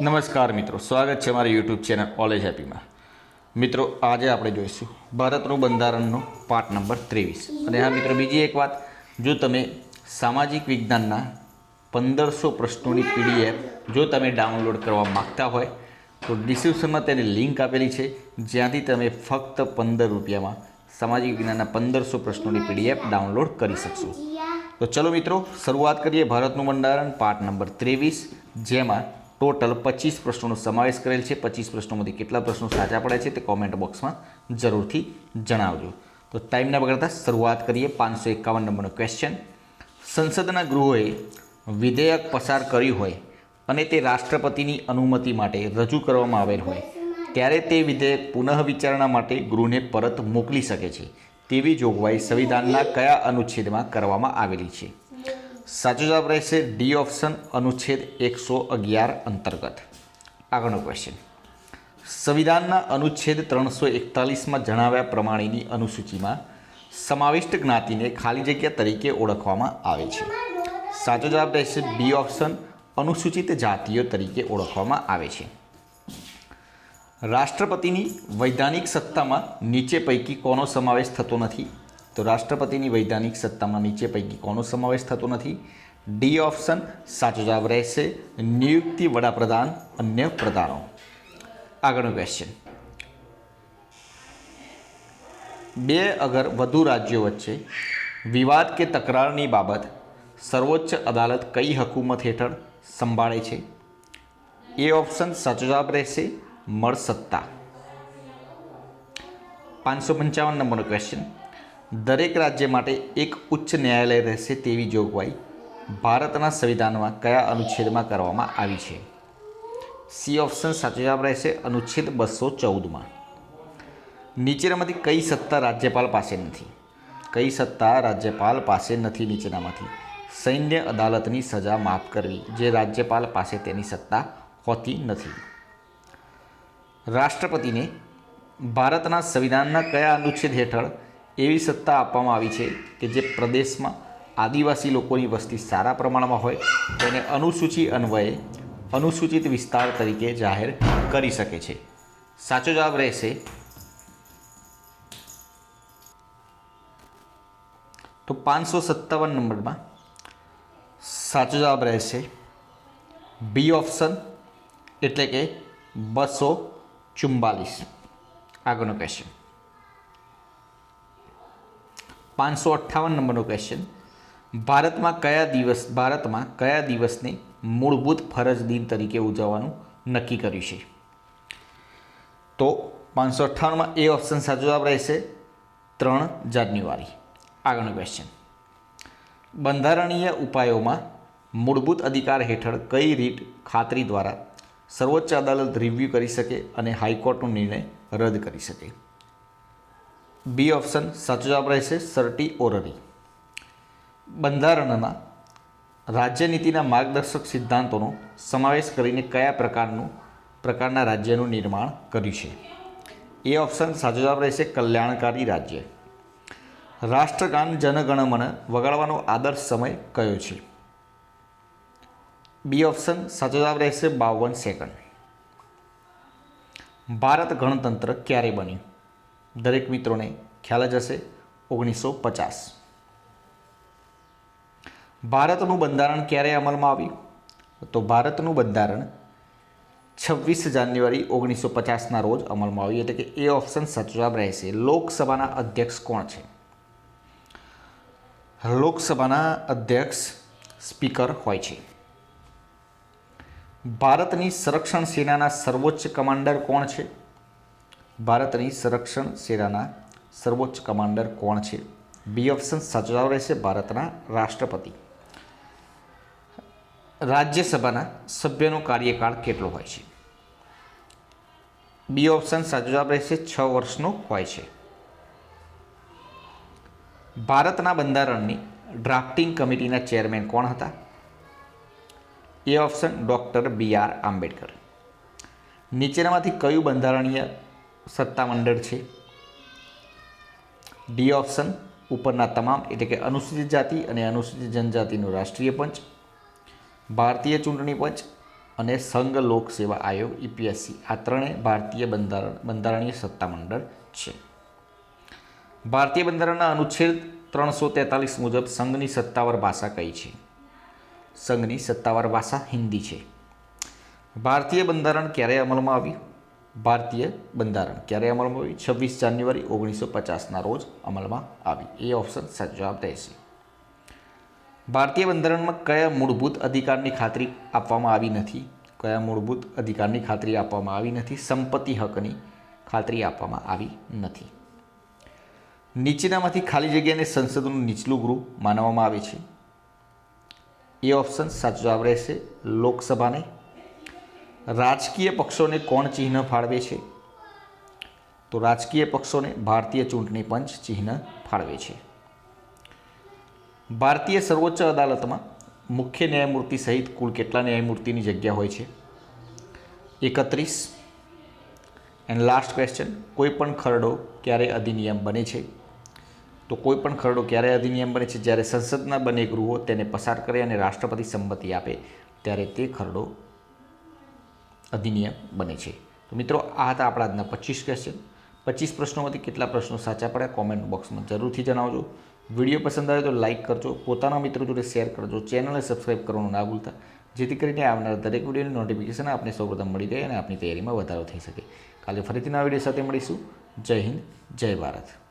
નમસ્કાર મિત્રો, સ્વાગત છે મારી યુટ્યુબ ચેનલ ઓલેજ હેપીમાં મિત્રો, આજે આપણે જોઈશું ભારતનું બંધારણનો પાઠ નંબર ત્રેવીસ. અને હા મિત્રો, બીજી એક વાત, જો તમે સામાજિક વિજ્ઞાનના પંદરસો પ્રશ્નોની પીડીએફ જો તમે ડાઉનલોડ કરવા માગતા હોય, તો ડિસ્ક્રિપ્શનમાં તેની લિંક આપેલી છે. જ્યાંથી તમે ફક્ત પંદર રૂપિયામાં સામાજિક વિજ્ઞાનના પંદરસો પ્રશ્નોની પીડીએફ ડાઉનલોડ કરી શકશો. તો ચલો મિત્રો, શરૂઆત કરીએ ભારતનું બંધારણ પાઠ નંબર ત્રેવીસ, જેમાં ટોટલ પચીસ પ્રશ્નોનો સમાવેશ કરેલ છે. પચીસ પ્રશ્નોમાંથી કેટલા પ્રશ્નો સાચા પડે છે તે કોમેન્ટ બોક્સમાં જરૂરથી જણાવજો. તો ટાઈમના બગડતા શરૂઆત કરીએ પાંચસો એકાવન નંબરનો ક્વેશ્ચન સંસદના ગૃહોએ વિધેયક પસાર કર્યું હોય અને તે રાષ્ટ્રપતિની અનુમતિ માટે રજૂ કરવામાં આવેલ હોય, ત્યારે તે વિધેયક પુનઃ વિચારણા માટે ગૃહને પરત મોકલી શકે છે. તેવી જોગવાઈ સંવિધાનના કયા અનુચ્છેદમાં કરવામાં આવેલી છે? સાચો જવાબ રહેશે ડી ઓપ્શન અનુચ્છેદ એકસો અગિયાર અંતર્ગત. આગળનો ક્વેશ્ચન સંવિધાનના અનુચ્છેદ ત્રણસો એકતાલીસમાં જણાવ્યા પ્રમાણેની અનુસૂચિમાં સમાવિષ્ટ જ્ઞાતિને ખાલી જગ્યા તરીકે ઓળખવામાં આવે છે. સાચો જવાબ રહેશે બી ઓપ્શન અનુસૂચિત જાતિઓ તરીકે ઓળખવામાં આવે છે. રાષ્ટ્રપતિની વૈધાનિક સત્તામાં નીચે પૈકી કોનો સમાવેશ થતો નથી? તો રાષ્ટ્રપતિની વૈધાનિક સત્તામાં નીચે પૈકી કોનો સમાવેશ થતો નથી? ડી ઓપ્શન સાચો જવાબ રહેશે નિયુક્તિ વડાપ્રધાન અન્ય પ્રધાનો. આગળનો ક્વેશ્ચન બે અગર વધુ રાજ્યો વચ્ચે વિવાદ કે તકરારની બાબત સર્વોચ્ચ અદાલત કઈ હકુમત હેઠળ સંભાળે છે? એ ઓપ્શન સાચો જવાબ રહેશે મળસત્તા પાંચસો પંચાવન નંબરનો ક્વેશ્ચન દરેક રાજ્ય માટે એક ઉચ્ચ ન્યાયાલય રહેશે તેવી જોગવાઈ ભારતના સંવિધાનમાં કયા અનુચ્છેદમાં કરવામાં આવી છે? સી ઓપ્શન સાચો જવાબ રહેશે અનુચ્છેદ બસો ચૌદમાં. નીચેનામાંથી કઈ સત્તા રાજ્યપાલ પાસે નથી? કઈ સત્તા રાજ્યપાલ પાસે નથી નીચેનામાંથી? સૈન્ય અદાલતની સજા માફ કરવી જે રાજ્યપાલ પાસે તેની સત્તા હોતી નથી. રાષ્ટ્રપતિને ભારતના સંવિધાનના કયા અનુચ્છેદ હેઠળ એવી સત્તા આપવામાં આવી છે કે જે પ્રદેશમાં આદિવાસી લોકોની વસ્તી સારા પ્રમાણમાં હોય, તેને અનુસૂચિ અન્વયે અનુસૂચિત વિસ્તાર તરીકે જાહેર કરી શકે છે. સાચો જવાબ રહેશે તો પાંચસો સત્તાવન નંબરમાં સાચો જવાબ રહેશે બી ઓપ્શન, એટલે કે બસો ચુમ્બાલીસ આગળનો ક્વેશ્ચન પાંચસો અઠ્ઠાવન નંબરનો ક્વેશ્ચન ભારતમાં કયા દિવસ, ભારતમાં કયા દિવસને મૂળભૂત ફરજ દિન તરીકે ઉજવવાનું નક્કી કર્યું છે? તો પાંચસો અઠ્ઠાવનમાં એ ઓપ્શન સાચો જવાબ રહેશે ત્રણ જાન્યુઆરી. આગળનો ક્વેશ્ચન બંધારણીય ઉપાયોમાં મૂળભૂત અધિકાર હેઠળ કઈ રીટ ખાતરી દ્વારા સર્વોચ્ચ અદાલત રિવ્યૂ કરી શકે અને હાઈકોર્ટનો નિર્ણય રદ કરી શકે. બી ઓપ્શન સાચો જવાબ રહેશે સર્ટી ઓરરી બંધારણના રાજ્યનીતિના માર્ગદર્શક સિદ્ધાંતોનો સમાવેશ કરીને કયા પ્રકારનું, પ્રકારના રાજ્યનું નિર્માણ કર્યું છે? એ ઓપ્શન સાચો જવાબ રહેશે કલ્યાણકારી રાજ્ય. રાષ્ટ્રગાન જનગણમન વગાડવાનો આદર્શ સમય કયો છે? બી ઓપ્શન સાચો જવાબ રહેશે બાવન સેકન્ડ ભારત ગણતંત્ર ક્યારે બન્યું? દરેક મિત્રોને ખ્યાલ જ હશે, ઓગણીસો પચાસ. ભારતનું બંધારણ ક્યારે અમલમાં આવ્યું? તો ભારતનું બંધારણ છવ્વીસ જાન્યુઆરી ઓગણીસો પચાસના રોજ અમલમાં આવ્યું. એટલે કે એ ઓપ્શન સાચો જવાબ રહેશે. લોકસભાના અધ્યક્ષ કોણ છે? લોકસભાના અધ્યક્ષ સ્પીકર હોય છે. ભારતની સંરક્ષણ સેનાના સર્વોચ્ચ કમાન્ડર કોણ છે? ભારતની સંરક્ષણ સેનાના સર્વોચ્ચ કમાન્ડર કોણ છે? બી ઓપ્શન સાચો રહેશે ભારતના રાષ્ટ્રપતિ. રાજ્યસભાના સભ્યનો કાર્યકાળ કેટલો હોય છે? બી ઓપ્શન સાચો જવાબ રહેશે છ વર્ષનો હોય છે. ભારતના બંધારણની ડ્રાફ્ટિંગ કમિટીના ચેરમેન કોણ હતા? એ option doctor B R Ambedkar. નીચેનામાંથી કયું બંધારણીય સત્તામંડળ છે? ડી ઓપ્શન ઉપરના તમામ, એટલે કે અનુસૂચિત જાતિ અને અનુસૂચિત જનજાતિનું રાષ્ટ્રીય પંચ, ભારતીય ચૂંટણી પંચ અને સંઘ લોક સેવા આયોગ, ઈપીએસસી. આ ત્રણેય ભારતીય બંધારણ, બંધારણીય સત્તામંડળ છે. ભારતીય બંધારણના અનુચ્છેદ ત્રણસો તેતાલીસ મુજબ સંઘની સત્તાવાર ભાષા કઈ છે? સંઘની સત્તાવાર ભાષા હિન્દી છે. ભારતીય બંધારણ ક્યારે અમલમાં આવ્યું? ભારતીય બંધારણ ક્યારે અમલમાં આવ્યું? છવ્વીસ જાન્યુઆરી ઓગણીસો પચાસના રોજ અમલમાં આવ્યું એ ઓપ્શન સાચો જવાબ રહેશે. ભારતીય બંધારણમાં કયા મૂળભૂત અધિકારની ખાતરી આપવામાં આવી નથી? કયા મૂળભૂત અધિકારની ખાતરી આપવામાં આવી નથી? સંપત્તિ હકની ખાતરી આપવામાં આવી નથી. નીચેનામાંથી ખાલી જગ્યાને સંસદનું નીચલું ગૃહ માનવામાં આવે છે. એ ઓપ્શન સાચો જવાબ રહેશે લોકસભાને રાજકીય પક્ષોને કોણ ચિહ્ન ફાળવે છે? તો રાજકીય પક્ષોને ભારતીય ચૂંટણી પંચ ચિહ્ન ફાળવે છે. ભારતીય સર્વોચ્ચ અદાલતમાં મુખ્ય ન્યાયમૂર્તિ સહિત કુલ કેટલા ન્યાયમૂર્તિની જગ્યા હોય છે? એકત્રીસ. એન્ડ લાસ્ટ ક્વેશ્ચન કોઈ પણ ખરડો ક્યારે અધિનિયમ બને છે? તો કોઈ પણ ખરડો ક્યારે અધિનિયમ બને છે? જ્યારે સંસદના બંને ગૃહો તેને પસાર કરે અને રાષ્ટ્રપતિ સંમતિ આપે, ત્યારે તે ખરડો અધિનિયમ બને છે. તો મિત્રો, આ હતા આપણા આજના પચીસ ક્વેશ્ચન પચીસ પ્રશ્નોમાંથી કેટલા પ્રશ્નો સાચા પડ્યા? કોમેન્ટ બોક્સમાં જરૂરથી જણાવજો. વીડિયો પસંદ આવે તો લાઇક કરજો. પોતાના મિત્રો જોડે શેર કરજો. ચેનલને સબસ્ક્રાઈબ કરવાનું ના ભૂલતા. જેથી કરીને આવનાર દરેક વિડીયોની નોટિફિકેશન આપને સૌપ્રથમ મળી રહે અને આપની તૈયારીમાં વધારો થઈ શકે. કાલે ફરીથી નવા વીડિયો સાથે મળીશું. જય હિન્દ, જય ભારત.